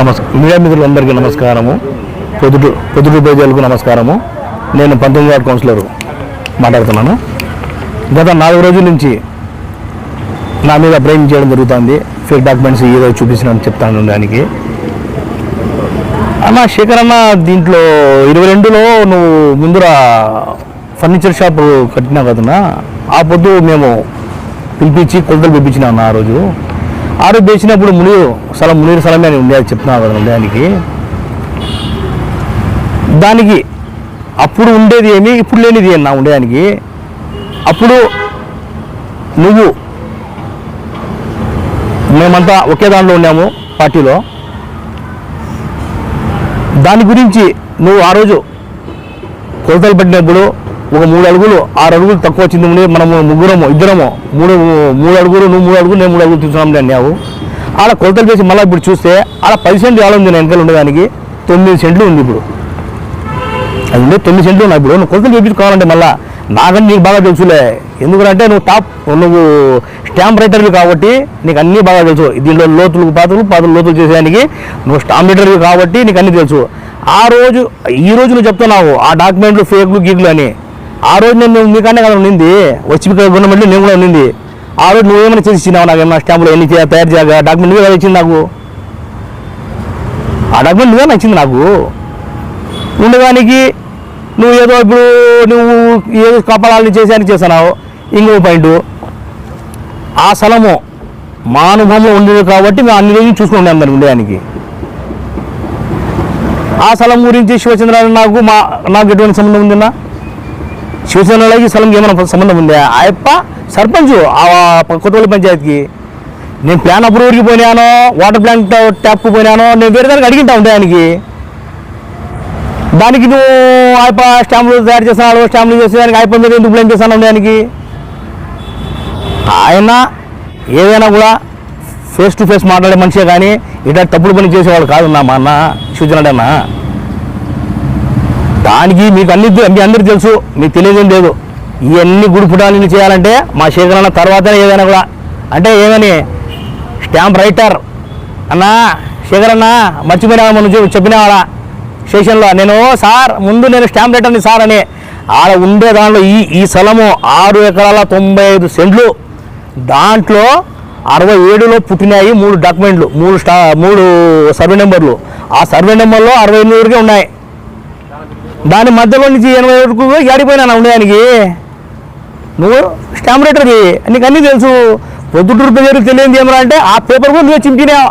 నమస్కారం మీడియా మిత్రులందరికీ నమస్కారము. పొద్దుటూ పొద్దుటూ ప్రజలకు నమస్కారము. నేను పంతొమ్మిది వార్డు కౌన్సిలర్ మాట్లాడుతున్నాను. గత నాలుగు రోజుల నుంచి నా మీద ప్రేమ చేయడం జరుగుతుంది. ఫేక్ డాక్యుమెంట్స్ ఏదో చూపించినట్టు చెప్తాను దానికి అన్న శేఖర్ అన్న దీంట్లో ఇరవై రెండులో నువ్వు ముందర ఫర్నిచర్ షాప్ కట్టినావు కదన్నా? ఆ పొద్దు మేము పిలిపించి కొలతలు పిలిపించినా అన్న ఆ రోజు. ఆ రోజు వేసినప్పుడు మునీరు స్థలం మునీరు స్థలమే అని ఉండేది చెప్తున్నాను కదా ఉండడానికి దానికి అప్పుడు ఉండేది ఏమి ఇప్పుడు లేనిది నా ఉండడానికి అప్పుడు నువ్వు మేమంతా ఒకే దాంట్లో ఉన్నాము పార్టీలో. దాని గురించి నువ్వు ఆ రోజు కొలతలు పట్టినప్పుడు ఒక మూడు అడుగులు ఆరు అడుగులు తక్కువ వచ్చింది మనము ముగ్గురము ఇద్దరము. మూడు మూడు అడుగులు నువ్వు మూడు అడుగులు నేను మూడు అడుగులు తీసుకున్నాం అన్నావు. ఆడ కొలతలు చేసి మళ్ళీ ఇప్పుడు చూస్తే అలా పది సెంట్లు ఎలా ఉంది? నేను వెనకాల ఉండేదానికి తొమ్మిది సెంట్లు ఉంది ఇప్పుడు. అది ఉండే తొమ్మిది సెంట్లు ఉన్నాయి ఇప్పుడు. నువ్వు కొలతలు చేయించుకోవాలంటే మళ్ళీ నాకని నీకు బాగా తెలుసులే. ఎందుకంటే నువ్వు టాప్ నువ్వు స్టాంప్ రైటర్వి కాబట్టి నీకు అన్నీ బాగా తెలుసు. దీంట్లో లోతులు పాత్రలు పాత్రలు లోతులు చేసేదానికి నువ్వు స్టాంప్ రైటర్వి కాబట్టి నీకు అన్నీ తెలుసు. ఆ రోజు ఈ రోజు నువ్వు చెప్తున్నావు ఆ డాక్యుమెంట్లు ఫేక్లు గీక్లు అని. ఆ రోజు నేను మీకన్నా కదా ఉండింది. వచ్చి గవర్నమెంట్ నేను కూడా ఉండింది. ఆ రోజు నువ్వేమైనా చేసి ఇచ్చినావు నాకు? ఏమైనా స్టాంపులు ఎన్ని తయారు చేయగా డాక్యుమెంట్ నువ్వే కదా ఇచ్చింది నాకు. ఆ డాక్యుమెంట్ నువ్వే నచ్చింది నాకు? ఉండడానికి నువ్వు ఏదో ఇప్పుడు నువ్వు ఏదో కపాలాలని చేశాను చేస్తున్నావు. ఇంకో పాయింట్ ఆ స్థలము మా అనుభవంలో ఉండేది కాబట్టి మేము అన్ని రోజులు చూసుకున్నాం దాన్ని ఉండేదానికి. ఆ స్థలం గురించి శివచంద్రాన్ని నాకు మా నాకు ఎటువంటి సంబంధం ఉందన్నా? శివసేనలోకి స్థలంకి ఏమైనా సంబంధం ఉందా? ఆ యొక్క సర్పంచ్ ఆ కొత్తపల్లి పంచాయతీకి నేను ప్లాన్ అప్రూవర్కి పోయినానో వాటర్ ప్లాంట్ ట్యాప్కి పోయినానో నేను వేరే దానికి అడిగింటా ఉండే ఆయనకి? దానికి నువ్వు ఆయప స్టాంపులు తయారు చేస్తున్నాడు స్టాంపులు చేసేదానికి అయిపోయింది ఎందుకు ప్లాన్ చేస్తాను దానికి ఆయన ఏదైనా కూడా ఫేస్ టు ఫేస్ మాట్లాడే మనిషే కానీ ఇట్లా తప్పుడు పని చేసేవాడు కాదు నా మా అన్న సూచన అన్న. దానికి మీకు అన్ని మీ అందరికి తెలుసు మీకు తెలియదేం లేదు. ఇవన్నీ గుడి పుటాలు చేయాలంటే మా శేఖరన్న తర్వాతనే ఏదైనా కూడా. అంటే ఏమని? Stamp writer. అన్నా శేఖరన్న మర్చిపోయినా మనం చెప్పినావాడా స్టేషన్లో. నేను సార్ ముందు నేను స్టాంప్ రైటర్ని సార్ అని. ఆడ ఉండే దాంట్లో ఈ ఈ స్థలము ఆరు ఎకరాల తొంభై ఐదు సెంట్లు. దాంట్లో అరవై ఏడులో పుట్టినాయి మూడు డాక్యుమెంట్లు మూడు స్టా మూడు సర్వే నెంబర్లు. ఆ సర్వే నెంబర్లో అరవై ఎనిమిది వరకే ఉన్నాయి. దాని మధ్యలో నుంచి ఎనభై వరకు ఏడిపోయినా ఉండడానికి నువ్వు స్టాంప్ రైటర్వి నీకు అన్నీ తెలుసు. పొద్దుటూరు ప్రజలకు తెలియదు ఏమరా అంటే ఆ పేపర్ కూడా నువ్వే చింపినావు.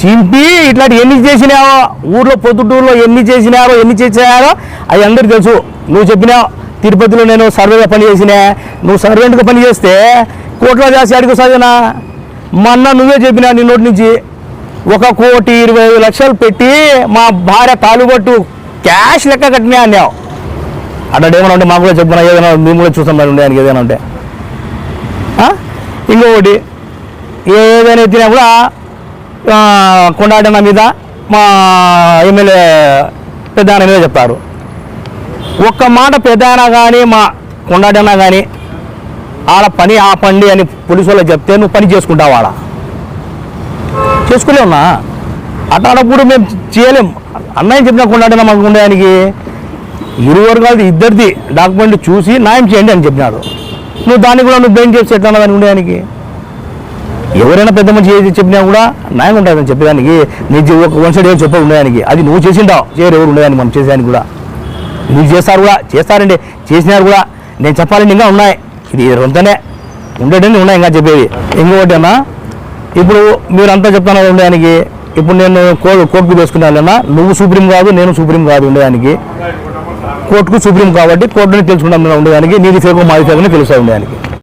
చింపి ఇట్లాంటి ఎన్ని చేసినావో ఊర్లో పొద్దుటూరులో ఎన్ని చేసినారో ఎన్ని చేసినారో అవి అందరికీ తెలుసు. నువ్వు చెప్పినావు తిరుపతిలో నేను సర్వేగా పని చేసినా. నువ్వు సర్వెంట్గా పని చేస్తే కోట్లో చేసి అడిగి చదివినా మొన్న నువ్వే చెప్పినా నీ నోటి నుంచి. ఒక కోటి ఇరవై ఐదు లక్షలు పెట్టి మా భార్య తాలుబట్టు క్యాష్ లెక్క కట్టినా అన్నావు. అట్లా ఏమైనా ఉంటే మాకు కూడా చెప్పున్నా ఏదైనా మేము కూడా చూసాం మరి ఉండడానికి ఏదైనా ఉంటే. ఇంకొకటి ఏదైనా ఎత్తినా కూడా కొండాటన మీద మా ఎమ్మెల్యే పెద్దాయన మీద చెప్తారు. ఒక్క మాట పెద్దాయన కానీ మా కొండాటన కానీ ఆడ పని ఆ పండి అని పోలీసు వాళ్ళకి చెప్తే నువ్వు పని చేసుకుంటావు ఆడ. చేసుకోలేమన్నా అట్లాంటప్పుడు మేము చేయలేం. అన్నయ్య చెప్పినా కొండాటన మాకు ఉండడానికి ఇరు వర్గాలది ఇద్దరిది డాక్యుమెంట్ చూసి న్యాయం చేయండి అని చెప్పినాడు. నువ్వు దాన్ని కూడా నువ్వు బెయిన్ చేసి ఎట్లా దాన్ని ఉండడానికి ఎవరైనా పెద్ద మనిషి ఏది చెప్పినా కూడా న్యాయం ఉంటుందని చెప్పేదానికి. నీ ఒక వన్ సైడ్ ఏం చెప్ప ఉండడానికి అది నువ్వు చేసింటావు. చేయరు ఎవరు ఉండేదాన్ని మనం చేసేదానికి కూడా. నువ్వు చేస్తారు కూడా చేస్తారండి. చేసినారు కూడా. నేను చెప్పాలని ఇంకా ఉన్నాయి. ఇది రొంతనే. ఉండేటండి ఉన్నాయి ఇంకా చెప్పేది ఇంకొకటి అన్నా ఇప్పుడు మీరు అంతా చెప్తాను ఉండడానికి ఇప్పుడు నేను కోర్టుకు తీసుకున్నానన్నా నువ్వు సుప్రీం కాదు నేను సుప్రీం కాదు ఉండడానికి కోర్టుకు సుప్రీం కాబట్టి కోర్టుని తెలుసుకుంటాం ఉండడానికి నీది ఫేకు మాది ఫేకు తెలుస్తూ ఉండడానికి